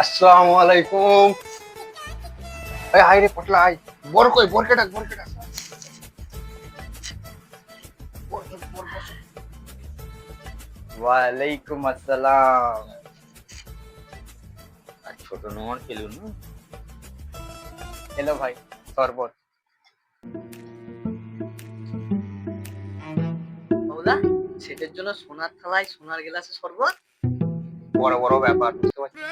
আসসালামু আলাইকুম। এই আয় রে পটলা আয় বর কই? বরকে ডাক বরকে ডাক। ওয়ালাইকুম আসসালাম। আর ছোট নোমর খেলুন হ্যালো ভাই শরবত সেটের জন্য সোনার থালায় সোনার গ্লাসে শরবত? বড় বড় ব্যাপার বুঝতে পারছিস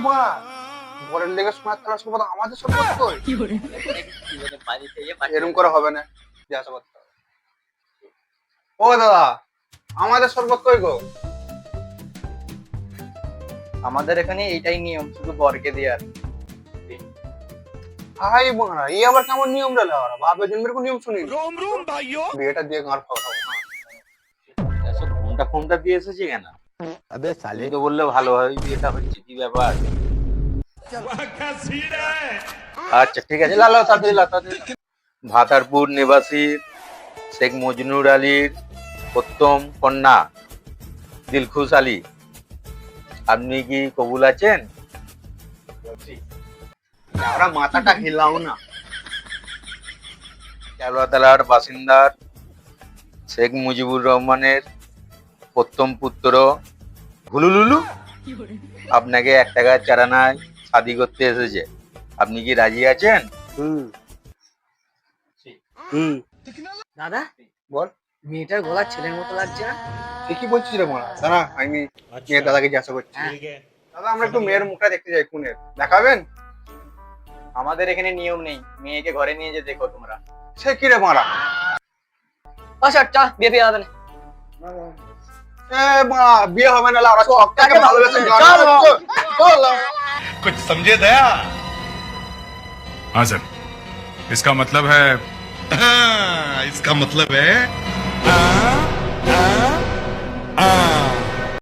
মা বরের লেগে আমাদের এরকম করে হবে না। ও দাদা আমাদের শরবত কই গো? আমাদের এখানে এইটাই নিয়ম শুধু বরকে দেওয়ার ভাই বোনরা এই আবার কেমন নিয়ম রে লাওরা বাপে জন্মের কোন নিয়ম শুনি রোম রোম ভাইও। বিয়েটা দিয়ে গাঁর ফাও ফোনটা ফোনটা দিয়ে এসেছি কেনা? আবে সালে। তো বললে ভালো হয় বিয়েটা হচ্ছে, কি ব্যাপার? আচ্ছা ঠিক আছে লালো তাদের ভাতারপুর নিবাসীর, শেখ মজনুর আলীর প্রথম কন্যা, দিলখুশ আলী। আপনি কি কবুল আছেন? আমরা মাথাটা হিলাও না। কেলতলার বাসিন্দার, শেখ মুজিবুর রহমানের প্রথম পুত্র। হুলুলুলু আপনাকে এক টাকার চারানায় শাদি করতে এসেছে। আপনি কি রাজি আছেন? দাদা বল মেয়েটার গলা ছেলের মতো লাগছে না? ঠিকই বলছিস রে মা দাদা আমি মেয়ের দাদাকে জিজ্ঞাসা করছি। হ্যাঁ। দাদা আমরা একটু মেয়ের মুখটা দেখতে যাই খুনের। দেখাবেন? আমাদের এখানে নিয়ম নেই। মেয়েকে ঘরে নিয়ে যেতে দেখো তোমরা। সে কি রে মারা? আচ্ছা আচ্ছা বেঁধে দাদা না। বিয়ে হবে না ভালোবেসে कुछ समझे दया? हाँ सर इसका मतलब है हाँ, इसका मतलब है आ, आ, आ,